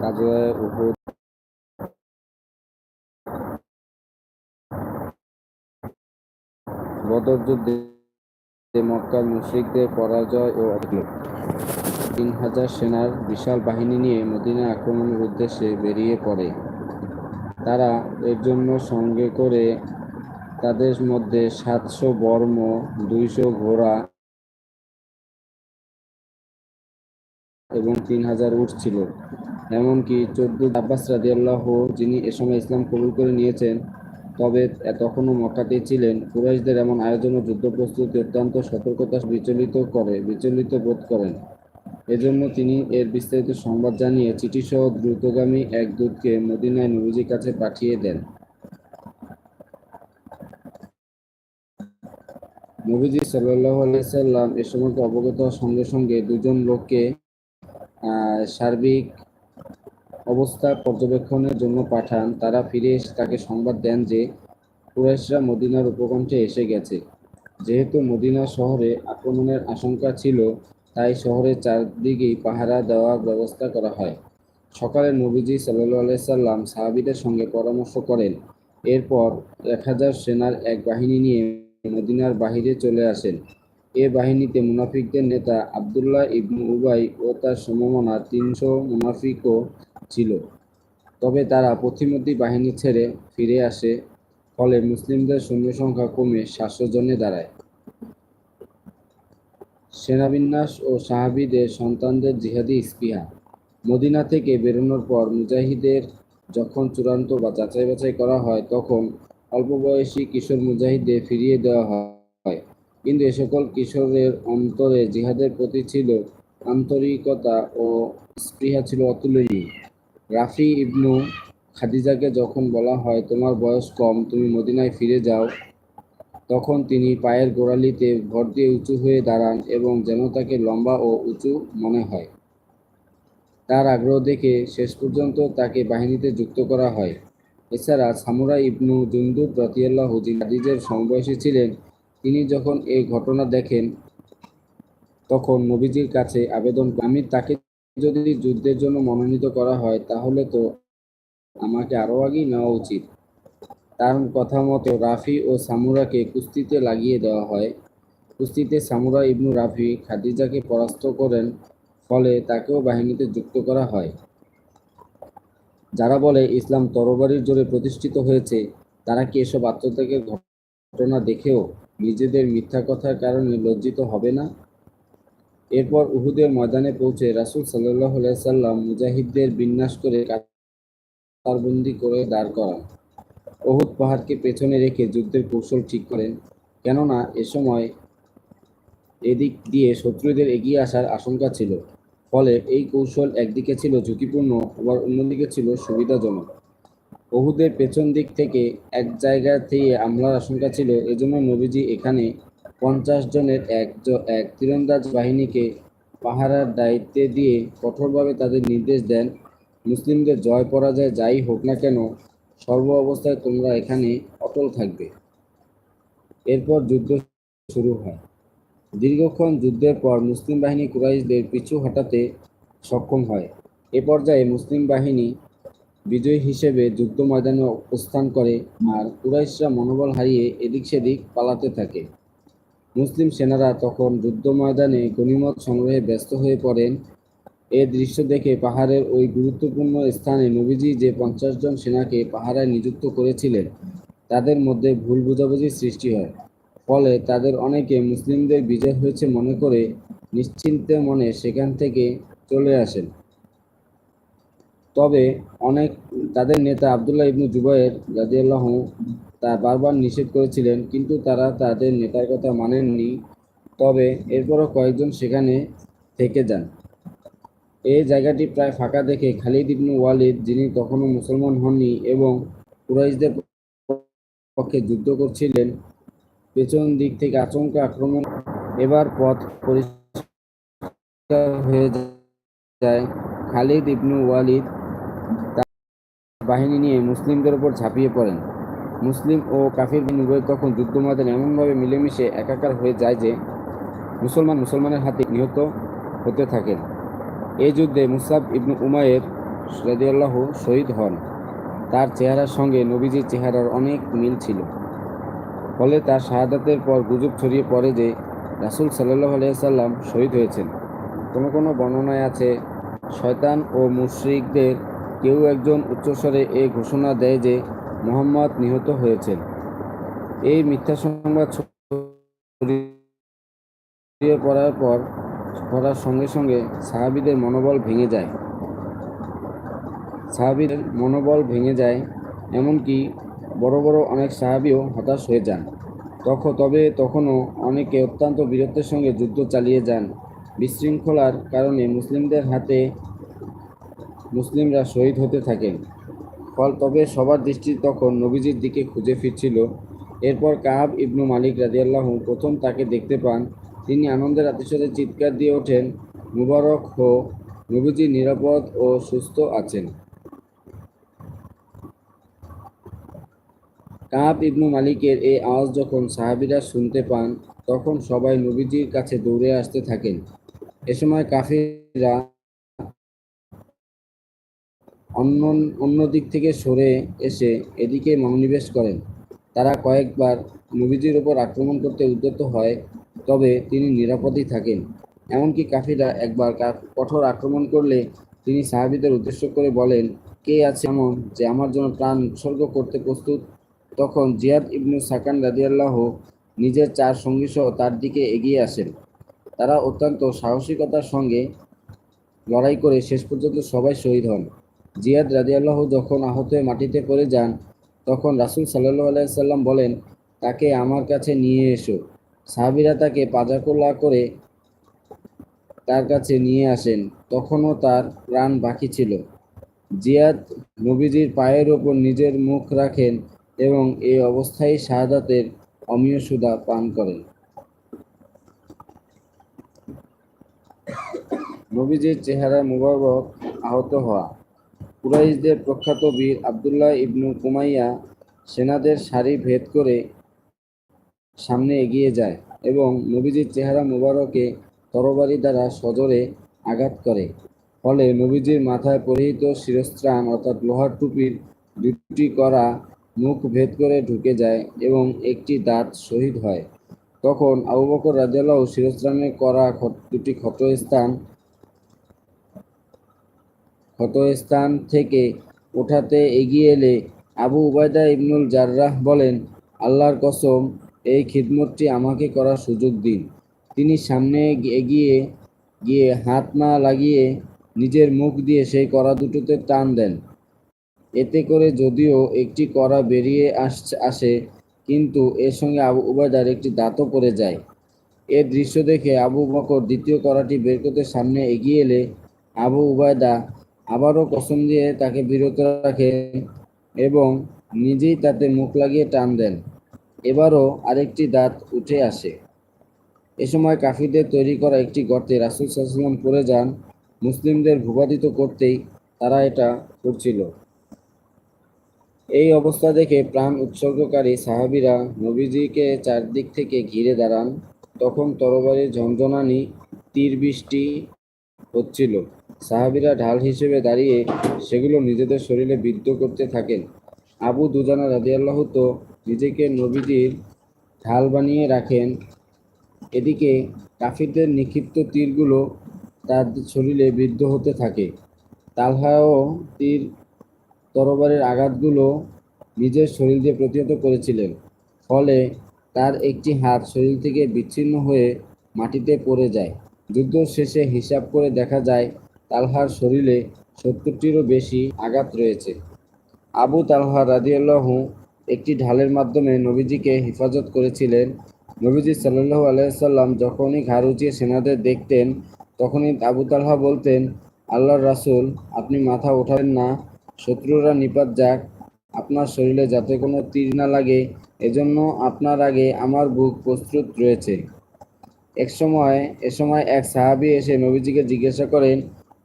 কাজওয়ায়ে উহুদ বদর যুদ্ধে মক্কার মুশরিকদের পরাজয় ও তিন হাজার সেনার বিশাল বাহিনী নিয়ে মদিনা আক্রমণের উদ্দেশ্যে বেরিয়ে পড়ে। তারা এর জন্য সঙ্গে করে তাদের মধ্যে সাতশো বর্ম, দুইশো ঘোড়া এবং তিন হাজার উট ছিল। এমনকি চোদ্দ আব্বাস রাদিয়াল্লাহ যিনি এ সময় ইসলাম কবুল করে নিয়েছেন, তবে তখনও মক্কাতেই ছিলেন। কুরাইশদের এমন আয়োজন ও যুদ্ধ প্রস্তুতি অত্যন্ত সতর্কতা বিচলিত করে, বিচলিত বোধ করেন। এজন্য তিনি এর বিস্তারিত সংবাদ জানিয়ে চিঠিসহ দ্রুতগামী এক দূতকে মদিনায় নবীজির কাছে পাঠিয়ে দেন। নবীজি সাল্লাহ আলাইসাল্লাম এ সময়কে অবগত সঙ্গে সঙ্গে দুজন লোককে সার্বিক অবস্থা পর্যবেক্ষণের জন্য পাঠান। তারা ফিরে এসে তাকে সংবাদ দেন যে কুরাইশরা মদিনার উপকণ্ঠে এসে গেছে। যেহেতু মদিনা শহরে আক্রমণের আশঙ্কা ছিল, তাই শহরের চারদিকেই পাহারা দেওয়ার ব্যবস্থা করা হয়। সকালে নবীজি সাল্লু আলাইসাল্লাম সাহাবিদের সঙ্গে পরামর্শ করেন। এরপর এক হাজার সেনার এক বাহিনী নিয়ে মদিনার বাহিরে চলে আসেন। এ বাহিনীতে মুনাফিকদের নেতা আবদুল্লাহ ইবনু উবাই ও তার সমমনা তিনশো মুনাফিকও ছিল। তবে তারা পথিমধ্যে বাহিনী ছেড়ে ফিরে আসে, ফলে মুসলিমদের সৈন্য সংখ্যা কমে সাতশো জনে দাঁড়ায়। সেনাবিন্যাস ও সাহাবিদের সন্তানদের জিহাদি স্পৃহা মদিনা থেকে বেরোনোর পর মুজাহিদের যখন চূড়ান্ত বা যাচাই বাছাই করা হয়, তখন অল্প বয়সী কিশোর মুজাহিদদের ফিরিয়ে দেওয়া হয়। কিন্তু এ সকল কিশোরের অন্তরে জিহাদের প্রতি ছিল আন্তরিকতা ও স্পৃহা ছিল অতুলনীয়। রাফি ইবনু খাদিজাকে যখন বলা হয়, তোমার বয়স কম, তুমি মদিনায় ফিরে যাও, তখন তিনি পায়ের গোড়ালিতে ভর দিয়ে উঁচু হয়ে দাঁড়ান এবং যেন তাকে লম্বা ও উঁচু মনে হয়। তার আগ্রহ দেখে শেষ পর্যন্ত তাকে বাহিনীতে যুক্ত করা হয়। এছাড়া সামুরা ইবনু জুন্দুব রতিয়াল্লাহ যিনি খাদিজের সমবয়সী ছিলেন। তিনি যখন এই ঘটনা দেখেন, তখন নবীজির কাছে আবেদন, আমি তাকে যদি যুদ্ধের জন্য মনোনীত করা হয়, তাহলে তো আমাকে আরও আগেই নেওয়া উচিত। তার কথা মতো রাফি ও সামুরাকে কুস্তিতে লাগিয়ে দেওয়া হয়। কুস্তিতে সামুরা ইবনু রাফি খাদিজাকে পরাস্ত করেন, ফলে তাকেও বাহিনীতে যুক্ত করা হয়। যারা বলে ইসলাম তরবারির জোরে প্রতিষ্ঠিত হয়েছে, তারা কি এসব আত্মত্যাগের ঘটনা দেখেও নিজেদের মিথ্যা কথার কারণে লজ্জিত হবে না? এরপর উহুদের ময়দানে পৌঁছে রাসূল সাল্লাহ সাল্লাম মুজাহিদদের বিন্যাস করে কাতারবন্দি করে দাঁড় করান। উহুদ পাহাড়কে পেছনে রেখে যুদ্ধের কৌশল ঠিক করেন, কেননা এ সময় এদিক দিয়ে শত্রুদের এগিয়ে আসার আশঙ্কা ছিল। ফলে এই কৌশল একদিকে ছিল ঝুঁকিপূর্ণ, আবার অন্যদিকে ছিল সুবিধাজনক। উহুদের পেছন দিক থেকে এক জায়গা থেকে আমলার আশঙ্কা ছিল, এজন্য নবীজি এখানে পঞ্চাশ জনের এক এক তীরন্দাজ বাহিনীকে পাহারার দায়িত্বে দিয়ে কঠোরভাবে তাদের নির্দেশ দেন। মুসলিমদের জয় পরাজয় যাই হোক না কেন, সর্ব অবস্থায় তোমরা এখানে অটল থাকবে। এরপর যুদ্ধ শুরু হয়। দীর্ঘক্ষণ যুদ্ধের পর মুসলিম বাহিনী কুরাইশদের পিছু হটাতে সক্ষম হয়। এ পর্যায়ে মুসলিম বাহিনী বিজয়ী হিসেবে যুদ্ধ ময়দানে অবস্থান করে আর কুরাইশরা মনোবল হারিয়ে এদিক সেদিক পালাতে থাকে। মুসলিম সেনারা তখন যুদ্ধ ময়দানে গনিমত সংগ্রহে ব্যস্ত হয়ে পড়েন। এ দৃশ্য দেখে পাহাড়ের ওই গুরুত্বপূর্ণ স্থানে নবীজি যে পঞ্চাশ জন সেনাকে পাহারায় নিযুক্ত করেছিলেন, তাদের মধ্যে ভুল বোঝাবুঝির সৃষ্টি হয়। ফলে তাদের অনেকে মুসলিমদের বিজয় হয়েছে মনে করে নিশ্চিন্তে মনে সেখান থেকে চলে আসেন। তবে অনেক, তাদের নেতা আবদুল্লাহ ইবনু জুবাইর রাজিয়াল্লাহ তা বারবার নিষেধ করেছিলেন, কিন্তু তারা তাদের নেতার কথা মানেননি। তবে এরপরও কয়েকজন সেখানে থেকে যান। এই জায়গাটি প্রায় ফাঁকা দেখে খালিদ ইবনু ওয়ালিদ, যিনি তখনও মুসলমান হননি, এবং কুরাইশদের পক্ষে যুদ্ধ করছিলেন, পেছন দিক থেকে আচমকা আক্রমণ এবার পথ পরিষ্কার হয়ে যায়। খালিদ ইবনু ওয়ালিদ তার বাহিনী নিয়ে মুসলিমদের উপর ঝাঁপিয়ে পড়েন। মুসলিম ও কাফির উভয় তখন যুদ্ধ ময়দানে এমনভাবে মিলেমিশে একাকার হয়ে যায় যে মুসলমান মুসলমানের হাতে নিহত হতে থাকেন। এই যুদ্ধে মুসাব ইবনু উমায়ের রাদিয়াল্লাহ শহীদ হন। তার চেহারার সঙ্গে নবীজির চেহারার অনেক মিল ছিল। ফলে তার শাহাদাতের পর গুজব ছড়িয়ে পড়ে যে রাসূল সাল্লাহ আলিয়াল্লাম শহীদ হয়েছেন। কোনো কোনো বর্ণনায় আছে, শয়তান ও মুশরিকদের কেউ একজন উচ্চস্বরে এ ঘোষণা দেয় যে মোহাম্মদ নিহত হয়েছেন। এই মিথ্যা সংবাদ ছড়িয়ে পড়ার পর পড়ার সঙ্গে সঙ্গে সাহাবিদের মনোবল ভেঙে যায়। সাহাবিদের মনোবল ভেঙে যায়, এমনকি বড় বড় অনেক সাহাবিও হতাশ হয়ে যান। তখন তবে তখনও অনেকে অত্যন্ত বীরত্বের সঙ্গে যুদ্ধ চালিয়ে যান। বিশৃঙ্খলার কারণে মুসলিমদের হাতে মুসলিমরা শহীদ হতে থাকেন। ফল তবে সবার দৃষ্টি তখন নবীজির দিকে খুঁজে ফিরছিল। এরপর কাহাব ইবনু মালিক রাজিয়াল্লাহু প্রথম তাকে দেখতে পান। তিনি আনন্দের আতিশয্যে চিৎকার দিয়ে ওঠেন, মুবারক হো নবীজি নিরাপদ ও সুস্থ আছেন। কাহাব ইবনু মালিকের এই আওয়াজ যখন সাহাবিরা শুনতে পান, তখন সবাই নবীজির কাছে দৌড়ে আসতে থাকেন। এ সময় কাফিররা অন্য অন্য দিক থেকে সরে এসে এদিকে মনোনিবেশ করেন। তারা কয়েকবার নবীজির ওপর আক্রমণ করতে উদ্যত হয়, তবে তিনি নিরাপদেই থাকেন। এমনকি কাফিরা একবার কঠোর আক্রমণ করলে তিনি সাহাবিদের উদ্দেশ্য করে বলেন, কে আছে এমন যে আমার জন্য প্রাণ উৎসর্গ করতে প্রস্তুত? তখন জিয়াদ ইবনু সাকান রাদিয়াল্লাহ নিজের চার সঙ্গী সহ তার দিকে এগিয়ে আসেন। তারা অত্যন্ত সাহসিকতার সঙ্গে লড়াই করে শেষ পর্যন্ত সবাই শহীদ হন। জিয়াদ রাদিয়াল্লাহ যখন আহত হয়ে মাটিতে পড়ে যান, তখন রাসূল সাল্লাল্লাহু আলাইহি সাল্লাম বলেন, তাকে আমার কাছে নিয়ে এসো। সাহাবীরা তাকে পাজাকোলা করে তার কাছে নিয়ে আসেন। তখনও তার প্রাণ বাকি ছিল। জিয়াদ নবীজির পায়ের ওপর নিজের মুখ রাখেন এবং এই অবস্থায় শাহাদাতের অমীয় সুদা পান করেন। নবীজির চেহারা মুবারক আহত হওয়া। কুরাইশদের প্রখ্যাত বীর আবদুল্লাহ ইবনু কুমাইয়া সেনাদের সারি ভেদ করে সামনে এগিয়ে যায় এবং নবীজির চেহারা মুবারকে তরবারি দ্বারা সজোরে আঘাত করে। ফলে নবীজির মাথায় পরিহিত শিরস্ত্রাণ অর্থাৎ লোহার টুপির দুটি করা মুখ ভেদ করে ঢুকে যায় এবং একটি দাঁত শহীদ হয়। তখন আবু বকর রাজিয়াল্লাহ শিরস্ত্রাণে করা দুটি ক্ষতস্থান ক্ষতস্থান থেকে ওঠাতে এগিয়ে এলে আবু উবায়দা ইবনুল জাররাহ বলেন, আল্লাহর কসম, এই খিদমতটি আমাকে করার সুযোগ দিন। তিনি সামনে এগিয়ে গিয়ে হাত না লাগিয়ে নিজের মুখ দিয়ে সেই কড়া দুটোতে টান দেন। এতে করে যদিও একটি কড়া বেরিয়ে আসছে আসে, কিন্তু এর সঙ্গে আবু উবায়দার একটি দাঁতও পড়ে যায়। এ দৃশ্য দেখে আবু বকর দ্বিতীয় কড়াটি বের করতে সামনে এগিয়ে এলে আবু উবায়দা আবারও কসম দিয়ে তাকে বিরত রাখেন এবং নিজেই তাতে মুখ লাগিয়ে টান দেন। এবারও আরেকটি দাঁত উঠে আসে। এ সময় কাফিরদের তৈরি করা একটি গর্তে রাসুল সাল্লাম পড়ে যান। মুসলিমদের ভূপাতিত করতেই তারা এটা করছিল। এই অবস্থা দেখে প্রাণ উৎসর্গকারী সাহাবিরা নবীজিকে চারদিক থেকে ঘিরে দাঁড়ান। তখন তরবারির ঝঞ্ঝনানি তীর বৃষ্টি হচ্ছিল। সাহাবীরা ঢাল হিসেবে দাঁড়িয়ে সেগুলো নিজেদের শরীরে বিদ্ধ করতে থাকেন। আবু দুজানা রাদিয়াল্লাহু তো নিজেকে নবীজির ঢাল বানিয়ে রাখেন। এদিকে কাফিরদের নিক্ষিপ্ত তীরগুলো তার শরীরে বিদ্ধ হতে থাকে। তালহাও তীর তরবারের আঘাতগুলো নিজের শরীর দিয়ে প্রতিহত করেছিলেন। ফলে তার একটি হাত শরীর থেকে বিচ্ছিন্ন হয়ে মাটিতে পড়ে যায়। যুদ্ধ শেষে হিসাব করে দেখা যায় তালহার শরীরে সত্তরটিরও বেশি আঘাত রয়েছে। আবু তালহা রাদিয়াল্লাহু একটি ঢালের মাধ্যমে নবীজিকে হেফাজত করেছিলেন। নবীজি সাল্লাল্লাহু আলাইসাল্লাম যখনই ঘাড় উঁচিয়ে সেনাদের দেখতেন, তখনই আবু তালহা বলতেন, আল্লাহর রাসূল, আপনি মাথা ওঠাবেন না, শত্রুরা নিপাত যাক, আপনার শরীরে যাতে কোনো তীর না লাগে, এজন্য আপনার আগে আমার বুক প্রস্তুত রয়েছে। এক সময়, এ সময় এক সাহাবী এসে নবীজিকে জিজ্ঞাসা করেন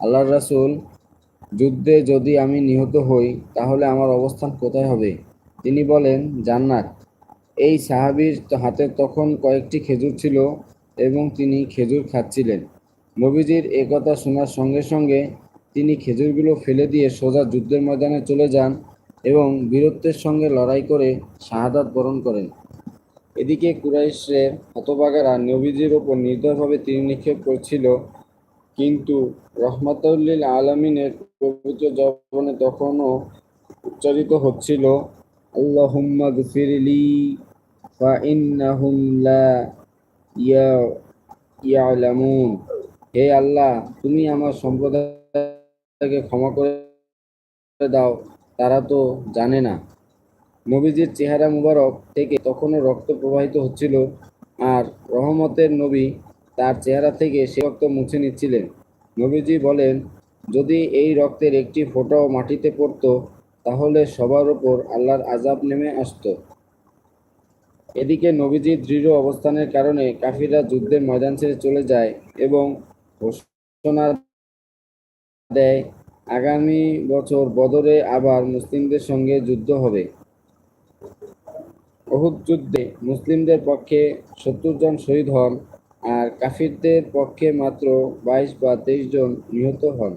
আল্লাহর রাসুল, যুদ্ধে যদি আমি নিহত হই, তাহলে আমার অবস্থান কোথায় হবে? তিনি বলেন, জান্নাত। এই সাহাবীর হাতে তখন কয়েকটি খেজুর ছিল এবং তিনি খেজুর খাচ্ছিলেন। নবীজির একথা শোনার সঙ্গে সঙ্গে তিনি খেজুরগুলো ফেলে দিয়ে সোজা যুদ্ধের ময়দানে চলে যান এবং বীরত্বের সঙ্গে লড়াই করে শাহাদাত বরণ করেন। এদিকে কুরাইশের হতবাগারা নবীজির ওপর নির্দয়ভাবে তীর নিক্ষেপ করছিল কিন্তু রহমাতুল্লিল আলমিনের পবিত্র জবনে তখনও উচ্চারিত হচ্ছিল, আল্লাহুম্মা গফিরলি ফা ইন্নাহুম ইয়া- ইয়ালামুন। হে আল্লাহ, তুমি আমার সম্প্রদায়কে ক্ষমা করে দাও, তারা তো জানে না। নবীজির চেহারা মুবারক থেকে তখনও রক্ত প্রবাহিত হচ্ছিল, আর রহমতের নবী তার চেহারা থেকে সে রক্ত মুছে নিচ্ছিলেন। নবীজি বলেন, যদি এই রক্তের একটি ফোঁটাও মাটিতে পড়তো, তাহলে সবার ওপর আল্লাহর আজাব নেমে আসতো। এদিকে নবীজির দৃঢ় অবস্থানের কারণে কাফিররা যুদ্ধের ময়দান ছেড়ে চলে যায় এবং ঘোষণা দেয়, আগামী বছর বদরে আবার মুসলিমদের সঙ্গে যুদ্ধ হবে। অহুদ যুদ্ধে মুসলিমদের পক্ষে সত্তর জন শহীদ হন। আর কাফিরদের পক্ষে মাত্র বাইশ বা তেইশ জন নিহত হন।